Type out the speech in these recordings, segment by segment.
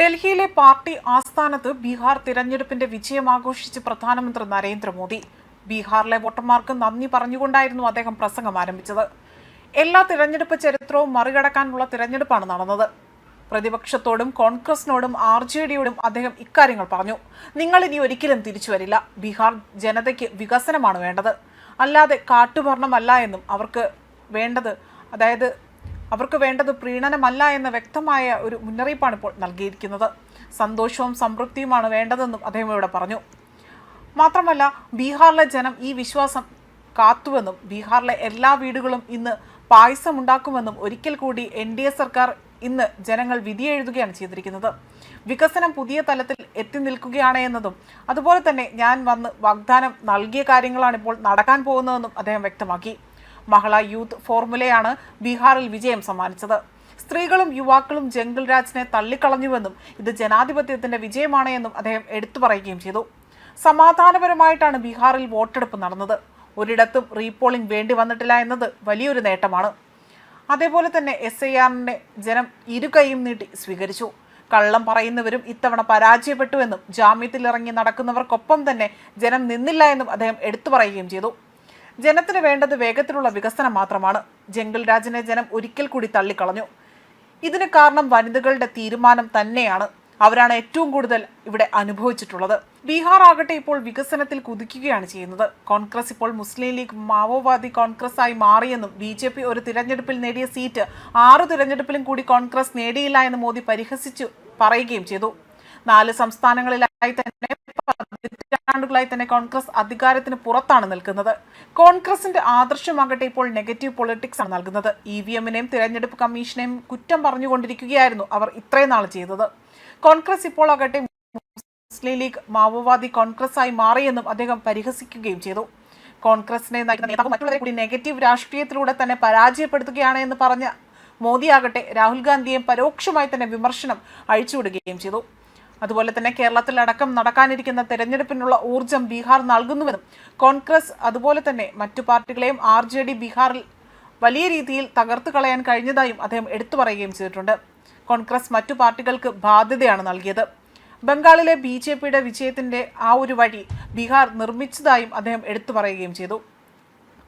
ഡൽഹിയിലെ പാർട്ടി ആസ്ഥാനത്ത് ബീഹാർ തിരഞ്ഞെടുപ്പിന്റെ വിജയം ആഘോഷിച്ച് പ്രധാനമന്ത്രി നരേന്ദ്രമോദി. ബീഹാറിലെ വോട്ടർമാർക്ക് നന്ദി പറഞ്ഞുകൊണ്ടായിരുന്നു അദ്ദേഹം പ്രസംഗം ആരംഭിച്ചത്. എല്ലാ തിരഞ്ഞെടുപ്പ് ചരിത്രവും മറികടക്കാനുള്ള തിരഞ്ഞെടുപ്പാണ് നടന്നത്. പ്രതിപക്ഷത്തോടും കോൺഗ്രസിനോടും ആർ ജെ ഡിയോടും അദ്ദേഹം ഇക്കാര്യങ്ങൾ പറഞ്ഞു. നിങ്ങൾ ഇനി ഒരിക്കലും തിരിച്ചു വരില്ല. ബീഹാർ ജനതയ്ക്ക് വികസനമാണ് വേണ്ടത്. അല്ലാതെ കാട്ടുഭരണമല്ല എന്നും അവർക്ക് വേണ്ടത്. അതായത് അവർക്ക് വേണ്ടത് പ്രീണനമല്ല എന്ന വ്യക്തമായ ഒരു മുന്നറിയിപ്പാണ് ഇപ്പോൾ നൽകിയിരിക്കുന്നത്. സന്തോഷവും സംതൃപ്തിയുമാണ് വേണ്ടതെന്നും അദ്ദേഹം ഇവിടെ പറഞ്ഞു. മാത്രമല്ല ബീഹാറിലെ ജനം ഈ വിശ്വാസം കാത്തുവെന്നും ബീഹാറിലെ എല്ലാ വീടുകളും ഇന്ന് പായസം ഉണ്ടാക്കുമെന്നും ഒരിക്കൽ കൂടി എൻ ഡി എ സർക്കാർ ഇന്ന് ജനങ്ങൾ വിധിയെഴുതുകയാണ് ചെയ്തിരിക്കുന്നത്. വികസനം പുതിയ തലത്തിൽ എത്തി നിൽക്കുകയാണ് എന്നതും അതുപോലെ തന്നെ ഞാൻ വന്ന് വാഗ്ദാനം നൽകിയ കാര്യങ്ങളാണ് ഇപ്പോൾ നടക്കാൻ പോകുന്നതെന്നും അദ്ദേഹം വ്യക്തമാക്കി. മഹിള യൂത്ത് ഫോർമുലയാണ് ബീഹാറിൽ വിജയം സമ്മാനിച്ചത്. സ്ത്രീകളും യുവാക്കളും ജംഗിൾ രാജിനെ തള്ളിക്കളഞ്ഞുവെന്നും ഇത് ജനാധിപത്യത്തിന്റെ വിജയമാണ് എന്നും അദ്ദേഹം എടുത്തു പറയുകയും ചെയ്തു. സമാധാനപരമായിട്ടാണ് ബീഹാറിൽ വോട്ടെടുപ്പ് നടന്നത്. ഒരിടത്തും റീപോളിംഗ് വേണ്ടി വന്നിട്ടില്ല എന്നത് വലിയൊരു നേട്ടമാണ്. അതേപോലെ തന്നെ എസ് ഐ ആറിനെ ജനം ഇരുകൈയും നീട്ടി സ്വീകരിച്ചു. കള്ളം പറയുന്നവരും ഇത്തവണ പരാജയപ്പെട്ടുവെന്നും ജാമ്യത്തിലിറങ്ങി നടക്കുന്നവർക്കൊപ്പം തന്നെ ജനം നിന്നില്ല എന്നും അദ്ദേഹം എടുത്തു പറയുകയും ചെയ്തു. ജനത്തിന് വേണ്ടത് വേഗത്തിലുള്ള വികസനം മാത്രമാണ്. ജംഗിൾ രാജിനെ ജനം ഒരിക്കൽ കൂടി തള്ളിക്കളഞ്ഞു. ഇതിന് കാരണം വനിതകളുടെ തീരുമാനം തന്നെയാണ്. അവരാണ് ഏറ്റവും കൂടുതൽ ഇവിടെ അനുഭവിച്ചിട്ടുള്ളത്. ബീഹാർ ആകട്ടെ ഇപ്പോൾ വികസനത്തിൽ കുതിക്കുകയാണ് ചെയ്യുന്നത്. കോൺഗ്രസ് ഇപ്പോൾ മുസ്ലിം ലീഗ് മാവോവാദി കോൺഗ്രസ് ആയി മാറിയെന്നും ബി ജെ പി ഒരു തിരഞ്ഞെടുപ്പിൽ നേടിയ സീറ്റ് ആറു തിരഞ്ഞെടുപ്പിലും കൂടി കോൺഗ്രസ് നേടിയില്ല എന്ന് മോദി പരിഹസിച്ചു പറയുകയും ചെയ്തു. നാല് സംസ്ഥാനങ്ങളിലായി തന്നെ പതിറ്റാണ്ടുകളായി തന്നെ കോൺഗ്രസ് അധികാരത്തിന് പുറത്താണ് നിൽക്കുന്നത്. കോൺഗ്രസിന്റെ ആദർശമാകട്ടെ ഇപ്പോൾ നെഗറ്റീവ് പൊളിറ്റിക്സ് ആണ് നൽകുന്നത്. ഇ വി എമ്മിനെയും തിരഞ്ഞെടുപ്പ് കമ്മീഷനെയും കുറ്റം പറഞ്ഞുകൊണ്ടിരിക്കുകയായിരുന്നു അവർ ഇത്രയും നാൾ ചെയ്തത്. കോൺഗ്രസ് ഇപ്പോൾ ആകട്ടെ മുസ്ലിം ലീഗ് മാവോവാദി കോൺഗ്രസ് ആയി മാറിയെന്നും അദ്ദേഹം പരിഹസിക്കുകയും ചെയ്തു. കോൺഗ്രസിനെ മറ്റുള്ളവരെ കൂടി നെഗറ്റീവ് രാഷ്ട്രീയത്തിലൂടെ തന്നെ പരാജയപ്പെടുത്തുകയാണ് എന്ന് പറഞ്ഞ മോദിയാകട്ടെ രാഹുൽ ഗാന്ധിയെ പരോക്ഷമായി തന്നെ വിമർശനം അഴിച്ചുവിടുകയും ചെയ്തു. അതുപോലെ തന്നെ കേരളത്തിലടക്കം നടക്കാനിരിക്കുന്ന തെരഞ്ഞെടുപ്പിനുള്ള ഊർജം ബീഹാർ നൽകുന്നുവെന്നും കോൺഗ്രസ് അതുപോലെ തന്നെ മറ്റു പാർട്ടികളെയും ആർ ജെ ഡി ബീഹാറിൽ വലിയ രീതിയിൽ തകർത്തു കളയാൻ കഴിഞ്ഞതായും അദ്ദേഹം എടുത്തു പറയുകയും ചെയ്തിട്ടുണ്ട്. കോൺഗ്രസ് മറ്റു പാർട്ടികൾക്ക് ബാധ്യതയാണ് നൽകിയത്. ബംഗാളിലെ ബി ജെ പിയുടെ വിജയത്തിന്റെ ആ ഒരു വഴി ബീഹാർ നിർമ്മിച്ചതായും അദ്ദേഹം എടുത്തു പറയുകയും ചെയ്തു.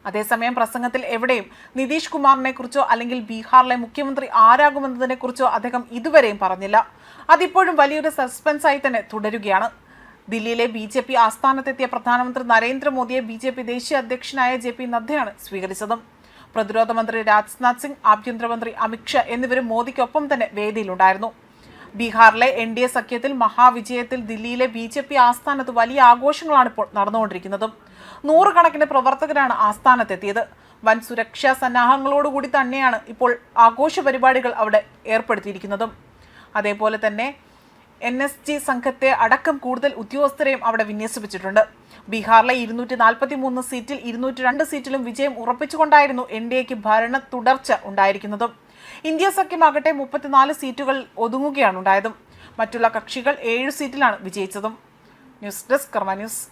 അതേസമയം പ്രസംഗത്തിൽ എവിടെയും നിതീഷ് കുമാറിനെ കുറിച്ചോ അല്ലെങ്കിൽ ബീഹാറിലെ മുഖ്യമന്ത്രി ആരാകുമെന്നതിനെ കുറിച്ചോ അദ്ദേഹം ഇതുവരെയും പറഞ്ഞില്ല. അതിപ്പോഴും വലിയൊരു സസ്പെൻസായി തന്നെ തുടരുകയാണ്. ദില്ലിയിലെ ബി ജെ പി ആസ്ഥാനത്തെത്തിയ പ്രധാനമന്ത്രി നരേന്ദ്രമോദിയെ ബി ജെ പി ദേശീയ അധ്യക്ഷനായ ജെ പി നദ്ദയാണ് സ്വീകരിച്ചതും. പ്രതിരോധ മന്ത്രി രാജ്നാഥ് സിംഗ് ആഭ്യന്തരമന്ത്രി അമിത്ഷാ എന്നിവരും മോദിക്കൊപ്പം തന്നെ വേദിയിലുണ്ടായിരുന്നു. ബീഹാറിലെ എൻ ഡി എ സഖ്യത്തിൽ മഹാവിജയത്തിൽ ദില്ലിയിലെ ബി ജെ പി ആസ്ഥാനത്ത് വലിയ ആഘോഷങ്ങളാണ് ഇപ്പോൾ നടന്നുകൊണ്ടിരിക്കുന്നത്. നൂറുകണക്കിന് പ്രവർത്തകരാണ് ആസ്ഥാനത്തെത്തിയത്. വൻ സുരക്ഷാ സന്നാഹങ്ങളോടുകൂടി തന്നെയാണ് ഇപ്പോൾ ആഘോഷ പരിപാടികൾ അവിടെ ഏർപ്പെടുത്തിയിരിക്കുന്നതും. അതേപോലെ തന്നെ എൻ എസ് ജി സംഘത്തെ അടക്കം കൂടുതൽ ഉദ്യോഗസ്ഥരെയും അവിടെ വിന്യസിപ്പിച്ചിട്ടുണ്ട്. ബീഹാറിലെ ഇരുന്നൂറ്റി നാൽപ്പത്തി മൂന്ന് സീറ്റിൽ ഇരുന്നൂറ്റി രണ്ട് സീറ്റിലും വിജയം ഉറപ്പിച്ചുകൊണ്ടായിരുന്നു എൻ ഡി എക്ക് ഭരണ തുടർച്ച ഉണ്ടായിരിക്കുന്നതും. ഇന്ത്യ സഖ്യമാകട്ടെ മുപ്പത്തിനാല് സീറ്റുകൾ ഒതുങ്ങുകയാണ് ഉണ്ടായതും. മറ്റുള്ള കക്ഷികൾ ഏഴ് സീറ്റിലാണ് വിജയിച്ചതും. News desk Karma news.